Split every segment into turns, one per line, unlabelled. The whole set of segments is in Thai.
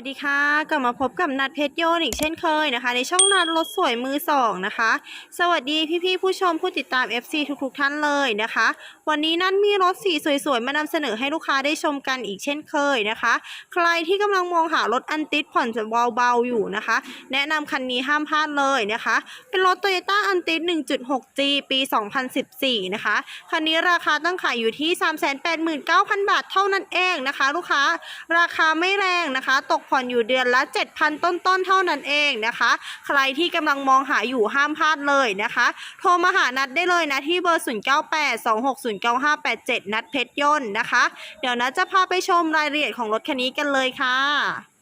วัสดีค่ะกลับมาพบกับนัดเพชรโยนอีกเช่นเคยนะคะ ในช่องนัดรถสวยมือสองนะคะ สวัสดีพี่ๆผู้ชมผู้ติดตาม FC ทุกๆท่านเลยนะคะ วันนี้นัดมีรถสีสวยๆ มานำเสนอให้ลูกค้าได้ชมกันอีกเช่นเคยนะคะ ใครที่กำลังมองหารถอันติดผ่อนเบาๆอยู่นะคะ แนะนำคันนี้ห้ามพลาดเลยนะคะ เป็นรถ Toyota อันติด 1.6G ปี 2014 นะคะคันนี้ราคาตั้งขายอยู่ที่ 389,000 บาทเท่านั้นเองนะคะ ลูกค้าราคาไม่แรงนะคะตกผ่อนอยู่เดือนละ 7,000 ต้นๆ เท่านั้นเองนะคะ ใครที่กำลังมองหาอยู่ห้ามพลาดเลยนะคะ โทรมาหานัดได้เลยนะที่เบอร์ 0982609587 นัดเพชรยนต์นะคะ เดี๋ยวนัดจะพาไปชมรายละเอียดของรถคันนี้กันเลยค่ะ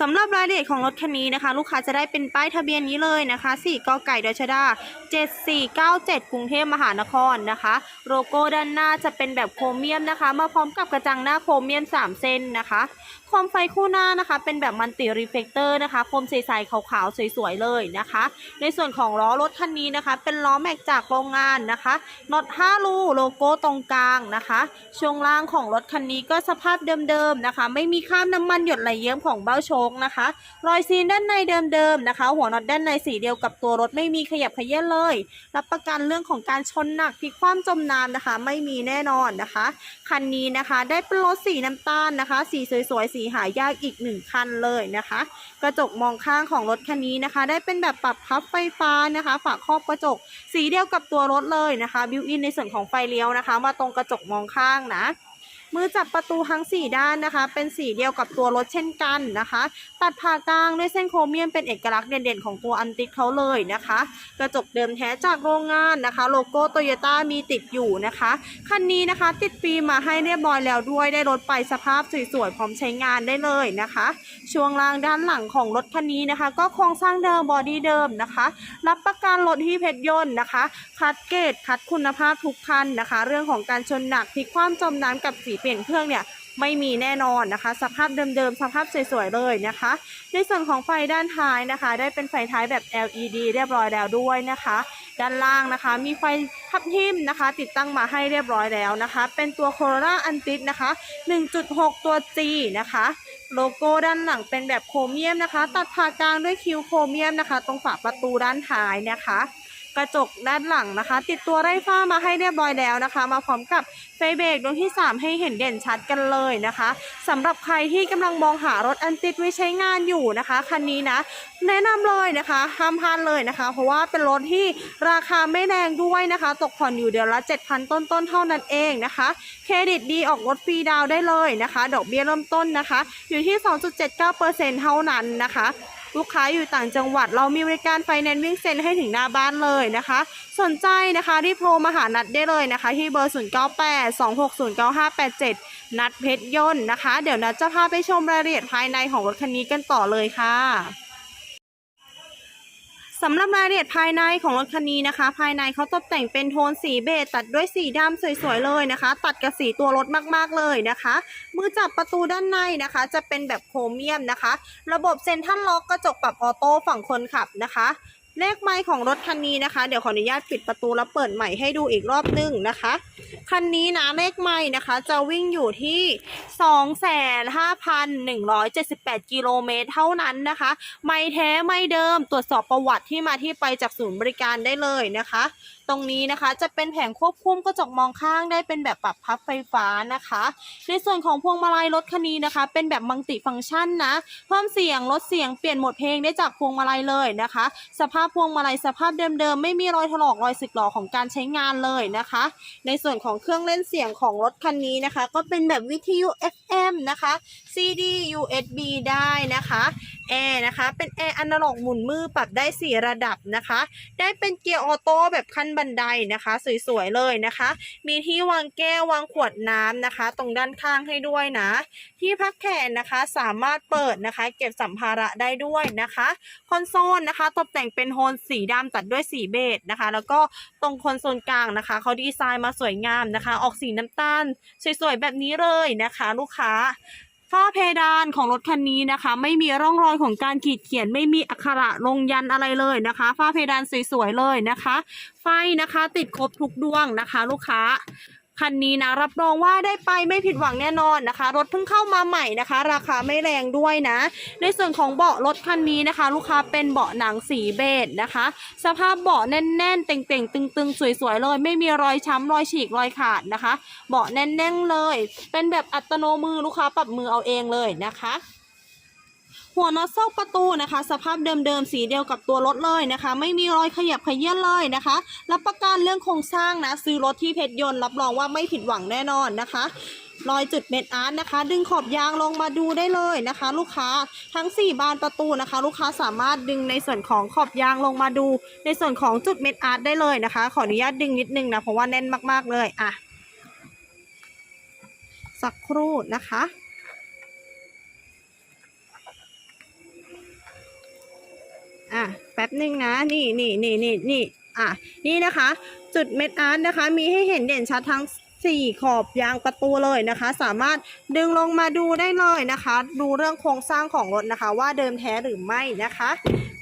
สำหรับรายละเอียดของรถคันนี้นะคะ ลูกค้าจะได้เป็นป้ายทะเบียนนี้เลยนะคะ 4กไก่ดชดา 7497 กรุงเทพมหานครนะคะ โลโก้ด้านหน้าจะเป็นแบบโครเมียมนะคะ มาพร้อมกับกระจังหน้าโครเมียม 3 เส้นนะคะโคมไฟคู่หน้านะคะ เป็นแบบมันติรีเฟกเตอร์นะคะโคมใสๆขาวๆสวยๆเลยนะคะ ในส่วนของล้อรถคันนี้นะคะ เป็นล้อแม็กจากโรงงานนะคะน็อต5รูโลโก้ตรงกลางนะคะ ช่วงล่างของรถคันนี้ก็สภาพเดิมๆนะคะ ไม่มีคราบน้ำมันหยดไหลเยิ้มของเบ้าโชคนะคะ รอยซีนด้านในเดิมๆนะคะ หัวน็อตด้านในสีเดียวกับตัวรถไม่มีขยับเขยื้อนเลย รับประกันเรื่องของการชนหนักพลิกคว่ำจมน้ำนะคะ ไม่มีแน่นอนนะคะ คันนี้นะคะได้เป็นรถสีน้ำตาลนะคะ สีสวยๆ สีหายากอีกหนึ่งคันเลยนะคะ กระจกมองข้างของรถคันนี้นะคะ ได้เป็นแบบปรับพับไฟฟ้านะคะ ฝาครอบกระจก สีเดียวกับตัวรถเลยนะคะบิวอินในส่วนของไฟเลี้ยวนะคะ มาตรงกระจกมองข้างนะ มือจับประตูทั้ง 4 ด้านนะคะ เป็นสีเดียวกับตัวรถเช่นกันนะคะ ตัดผ่ากลางด้วยเส้นโครเมียมเป็นเอกลักษณ์เด่นๆของตัวอันติกเขาเลยนะคะ กระจกเดิมแท้จากโรงงานนะคะ โลโก้โตโยต้ามีติดอยู่นะคะคันนี้นะคะ ติดฟิล์มมาให้เรียบร้อยแล้วด้วยได้รถไปสภาพสวยๆพร้อมใช้งานได้เลยนะคะ ช่วงล่างด้านหลังของรถคันนี้นะคะ ก็โครงสร้างเดิมบอดี้เดิมนะคะ รับประกันรถที่เพชรยนต์นะคะคัดเกรดคัดคุณภาพทุกคันนะคะ เรื่องของการชนหนักพลิกคว่ำจมน้ำกับสีเปลี่ยนเครื่องเนี่ยไม่มีแน่นอนนะคะ สภาพเดิมๆ สภาพสวยๆ เลยนะคะ ในส่วนของไฟด้านท้ายนะคะ ได้เป็นไฟท้ายแบบ LED เรียบร้อยแล้วด้วยนะคะ ด้านล่างนะคะ มีไฟทับทิมนะคะ ติดตั้งมาให้เรียบร้อยแล้วนะคะ เป็นตัว Corolla a n t i นะคะ 1.6 ตัว G นะคะ โลโก้ด้านหลังเป็นแบบโครเมียมนะคะ ตัดผ่ากลางด้วยคิวโครเมียมนะคะ ตรงฝาประตูด้านท้ายนะคะ กระจกด้านหลังนะคะ ติดตัวไร้ฝ้ามาให้เรียบร้อยแล้วนะคะ มาพร้อมกับไฟเบรกดวงที่ 3 ให้เห็นเด่นชัดกันเลยนะคะสำหรับใครที่กำลังมองหารถอันติดไว้ใช้งานอยู่นะคะคันนี้นะ แนะนำเลยนะคะห้ามพลาดเลยนะคะ เพราะว่าเป็นรถที่ราคาไม่แรงด้วยนะคะ ตกผ่อนอยู่เดือนละ 7,000 ต้นๆเท่านั้นเองนะคะเครดิตดีออกรถฟรีดาวได้เลยนะคะ ดอกเบี้ยเริ่มต้นนะคะ อยู่ที่ 2.79%เท่านั้นนะคะ ลูกค้าอยู่ต่างจังหวัด เรามีบริการไฟแนนซ์วิ่งเซ็นให้ถึงหน้าบ้านเลยนะคะ สนใจนะคะรีบโทรมาหานัดได้เลยนะคะ ที่เบอร์ 0982609587 นัดเพชรยนต์นะคะ เดี๋ยวนัดจะพาไปชมรายละเอียดภายในของรถคันนี้กันต่อเลยค่ะ สำหรับรายละเอียดภายในของรถคันนี้นะคะ ภายในเขาตกแต่งเป็นโทนสีเบจตัดด้วยสีดำสวยๆเลยนะคะ ตัดกับสีตัวรถมากๆเลยนะคะ มือจับประตูด้านในนะคะ จะเป็นแบบโครเมียมนะคะ ระบบเซ็นทรัลล็อกกระจกปรับออโต้ฝั่งคนขับนะคะ เลขไมล์ของรถคันนี้นะคะ เดี๋ยวขออนุญาตปิดประตูแล้วเปิดใหม่ให้ดูอีกรอบนึงนะคะ คันนี้นะเลขไมล์นะคะ จะวิ่งอยู่ที่ 25,178 กิโลเมตรเท่านั้นนะคะ ไม่แท้ไม่เดิมตรวจสอบประวัติที่มาที่ไปจากศูนย์บริการได้เลยนะคะ รงนี้นะคะ จะเป็นแผงควบคุมกระจกมองข้างได้เป็นแบบปรับพับไฟฟ้านะคะ ในส่วนของพวงมาลัยรถคันนี้นะคะ เป็นแบบมัลติฟังก์ชันนะเพิ่มเสียงลดเสียงเปลี่ยนโหมดเพลงได้จากพวงมาลัยเลยนะคะ สภาพพวงมาลัยสภาพเดิมๆไม่มีรอยถลอกรอยสึกหรอของการใช้งานเลยนะคะ ในส่วนของเครื่องเล่นเสียงของรถคันนี้นะคะ ก็เป็นแบบวิทยุ FM นะคะ CD USB ได้นะคะแอร์นะคะ เป็นแอร์อนาล็อกหมุนมือปรับได้ 4 ระดับนะคะ ได้เป็นเกียร์ออโต้แบบขั้นบันไดนะคะ สวยๆเลยนะคะ มีที่วางแก้ววางขวดน้ำนะคะ ตรงด้านข้างให้ด้วยนะ ที่พักแขนนะคะสามารถเปิดนะคะ เก็บสัมภาระได้ด้วยนะคะ คอนโซลนะคะตกแต่งเป็นโทนสีดำตัดด้วยสีเบจนะคะ แล้วก็ตรงคอนโซลกลางนะคะเขาดีไซน์มาสวยงามนะคะ ออกสีน้ำตาล สวยๆแบบนี้เลยนะคะ ลูกค้า ฝ้าเพดานของรถคันนี้นะคะ ไม่มีร่องรอยของการขีดเขียน ไม่มีอักขระลงยันอะไรเลยนะคะ ฝ้าเพดานสวยๆเลยนะคะ ไฟนะคะ ติดครบทุกดวงนะคะ ลูกค้า คันนี้นะรับรองว่าได้ไปไม่ผิดหวังแน่นอนนะคะ รถเพิ่งเข้ามาใหม่นะคะ ราคาไม่แรงด้วยนะ ในส่วนของเบาะรถคันนี้นะคะ ลูกค้าเป็นเบาะหนังสีเบจนะคะ สภาพเบาะแน่นๆเต่งๆ ตึงๆ สวยๆเลย ไม่มีรอยช้ำรอยฉีกรอยขาดนะคะ เบาะแน่นๆเลย เป็นแบบอัตโนมือลูกค้าปรับมือเอาเองเลยนะคะ หัวน็อตซอกประตูนะคะ สภาพเดิมๆสีเดียวกับตัวรถเลยนะคะ ไม่มีรอยขยับขยื่นเลยนะคะ รับประกันเรื่องโครงสร้างนะ ซื้อรถที่เพชรยนต์รับรองว่าไม่ผิดหวังแน่นอนนะคะรอยจุดเม็ดอาร์ตนะคะ ดึงขอบยางลงมาดูได้เลยนะคะ ลูกค้าทั้ง 4 บานประตูนะคะ ลูกค้าสามารถดึงในส่วนของขอบยางลงมาดู ในส่วนของจุดเม็ดอาร์ตได้เลยนะคะ ขออนุญาตดึงนิดนึงนะเพราะว่าแน่นมากๆเลยอะสักครู่นะคะ อะแป๊บหนึ่งนะ นี่นี่นี่นี่นี่อะนี่นะคะ จุดเม็ดอาร์ตนะคะ มีให้เห็นเด่นชัดทั้ง 4ขอบยางประตูเลยนะคะ สามารถดึงลงมาดูได้เลยนะคะ ดูเรื่องโครงสร้างของรถนะคะ ว่าเดิมแท้หรือไม่นะคะ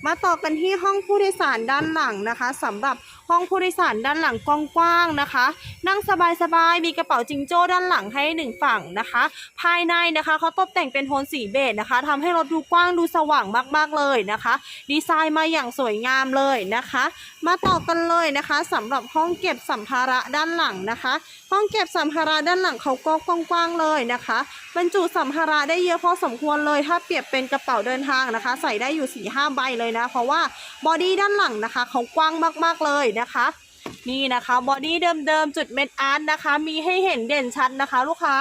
มาต่อกันที่ห้องผู้โดยสารด้านหลังนะคะสำหรับห้องผู้โดยสารด้านหลังกว้างๆนะคะ นั่งสบายๆมีกระเป๋าจิงโจ้ด้านหลังให้หนึ่งฝั่งนะคะ ภายในนะคะเขาตกแต่งเป็นโทนสีเบจนะคะทำให้รถดูกว้างดูสว่างมากๆเลยนะคะ ดีไซน์มาอย่างสวยงามเลยนะคะ มาต่อกันเลยนะคะสำหรับห้องเก็บสัมภาระด้านหลังนะคะ ห้องเก็บสัมภาระด้านหลังเขาก็กว้างๆเลยนะคะ บรรจุสัมภาระได้เยอะพอสมควรเลย ถ้าเปรียบเป็นกระเป๋าเดินทางนะคะ ใส่ได้อยู่4ี่ห้าใบเลยนะ เพราะว่าบอดี้ด้านหลังนะคะ เขากว้างมากๆเลยนะคะนี่นะคะบอดี้เดิมๆจุดเม็ดอาร์ตนะคะ มีให้เห็นเด่นชัดนะคะ ลูกค้า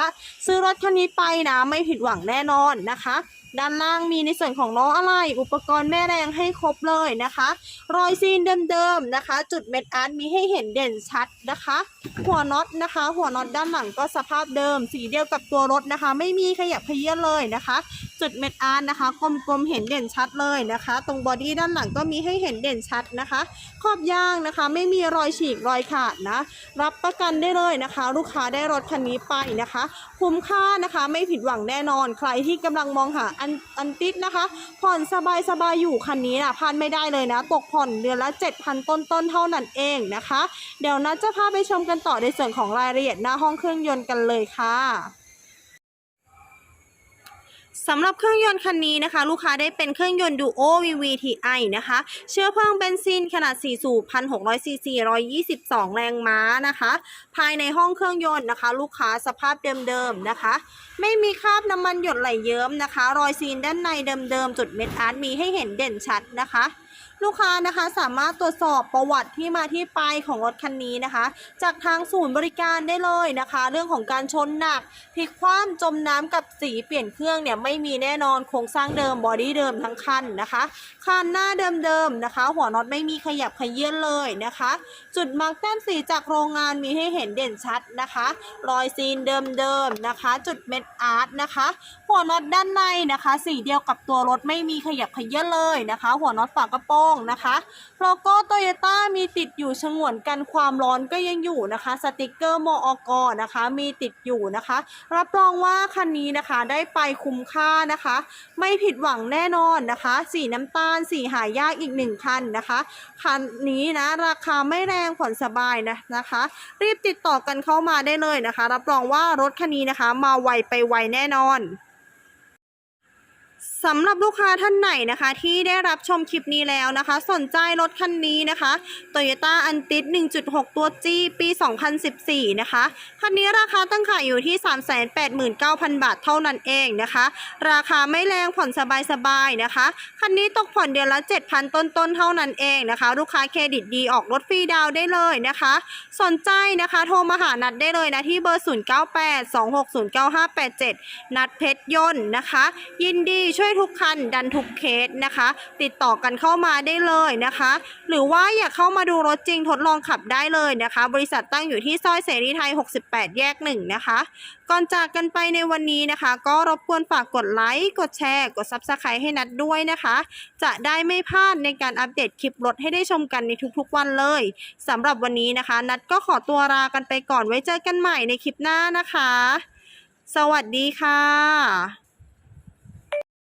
ซื้อรถคันนี้ไปนะไม่ผิดหวังแน่นอนนะคะ ด้านล่างมีในส่วนของล้ออะไร อุปกรณ์แม่แรงให้ครบเลยนะคะ รอยซีนเดิมๆนะคะ จุดเม็ดอาร์ตมีให้เห็นเด่นชัดนะคะ หัวน็อตนะคะ หัวน็อตด้านหลังก็สภาพเดิม สีเดียวกับตัวรถนะคะ ไม่มีขยับเขยื้อนเลยนะคะ จุดเม็ดอาร์ตนะคะกลมๆเห็นเด่นชัดเลยนะคะ ตรงบอดี้ด้านหลังก็มีให้เห็นเด่นชัดนะคะ ขอบยางนะคะ ไม่มีรอยฉีกรอยขาดนะ รับประกันได้เลยนะคะ ลูกค้าได้รถคันนี้ไปนะคะ คุ้มค่านะคะ ไม่ผิดหวังแน่นอนใครที่กำลังมองหาอันอันติดนะคะ ผ่อนสบายสบายอยู่คันนี้นะพลาดไม่ได้เลยนะ ตกผ่อนเดือนละ 7,000 ต้นๆเท่านั้นเองนะคะ เดี๋ยวนัดจะพาไปชมกันต่อในส่วนของรายละเอียดหน้าห้องเครื่องยนต์กันเลยค่ะ สำหรับเครื่องยนต์คันนี้นะคะ ลูกค้าได้เป็นเครื่องยนต์ Duo VVTi นะคะ เชื้อเพลิงเบนซินขนาด 4 สูบ 1,600 ซีซี 122 แรงม้านะคะ ภายในห้องเครื่องยนต์นะคะ ลูกค้าสภาพเดิมๆนะคะ ไม่มีคราบน้ำมันหยดไหลเยิ้มนะคะ รอยซีนด้านในเดิมๆ จุดเม็ดอาร์ตมีให้เห็นเด่นชัดนะคะ ลูกค้านะคะสามารถตรวจสอบประวัติที่มาที่ไปของรถคันนี้นะคะ จากทางศูนย์บริการได้เลยนะคะ เรื่องของการชนหนักพลิกคว่ำจมน้ำกับสีเปลี่ยนเครื่องเนี่ยไม่มีแน่นอนโครงสร้างเดิมบอดี้เดิมทั้งคันนะคะคันหน้าเดิมๆนะคะ หัวน็อตไม่มีขยับขยื่นเลยนะคะจุดมาร์กแต้มสีจากโรงงานมีให้เห็นเด่นชัดนะคะ รอยซีนเดิมๆนะคะ จุดเม็ดอาร์ตนะคะ หัวน็อตด้านในนะคะ สีเดียวกับตัวรถไม่มีขยับขยื่นเลยนะคะ หัวน็อตฝากระโปรงนะคะโลโก้โตโยต้ามีติดอยู่ฉงวนกันความร้อนก็ยังอยู่นะคะ สติกเกอร์มอกนะคะ มีติดอยู่นะคะ รับรองว่าคันนี้นะคะได้ไปคุ้มค่านะคะ ไม่ผิดหวังแน่นอนนะคะ สีน้ำตาลสีหายากอีกหนึ่งคันนะคะคันนี้นะราคาไม่แรงผ่อนสบายนะนะคะ รีบติดต่อกันเข้ามาได้เลยนะคะ รับรองว่ารถคันนี้นะคะ มาไวไปไวแน่นอน สำหรับลูกค้าท่านไหนนะคะ ที่ได้รับชมคลิปนี้แล้วนะคะ สนใจรถคันนี้นะคะ Toyota a n t i s 1.6 ตัว G ปี 2014 นะคะ คันนี้ราคาตั้งขายอยู่ที่ 389,000 บาทเท่านั้นเองนะคะ ราคาไม่แรงผ่อนสบายๆนะคะ คันนี้ตกผ่อนเดือนละ 7,000 ต้นๆ เท่านั้นเองนะคะ ลูกค้าเครดิตดีออกรถฟรีดาวได้เลยนะคะ สนใจนะคะโทรมาหานัดได้เลยนะที่เบอร์ 0982609587 นัดเพชรยนต์นะคะ ยินดีช่วยทุกคันดันทุกเคสนะคะ ติดต่อกันเข้ามาได้เลยนะคะ หรือว่าอยากเข้ามาดูรถจริงทดลองขับได้เลยนะคะ บริษัทตั้งอยู่ที่ซอยเสรีไทย 68 แยก 1 นะคะ ก่อนจากกันไปในวันนี้นะคะ ก็รบกวนฝากกดไลค์กดแชร์ กด Subscribe ให้นัดด้วยนะคะ จะได้ไม่พลาดในการอัปเดตคลิปรถให้ได้ชมกันในทุกๆวันเลยสำหรับวันนี้นะคะ นัดก็ขอตัวลากันไปก่อนไว้เจอกันใหม่ในคลิปหน้านะคะ สวัสดีค่ะ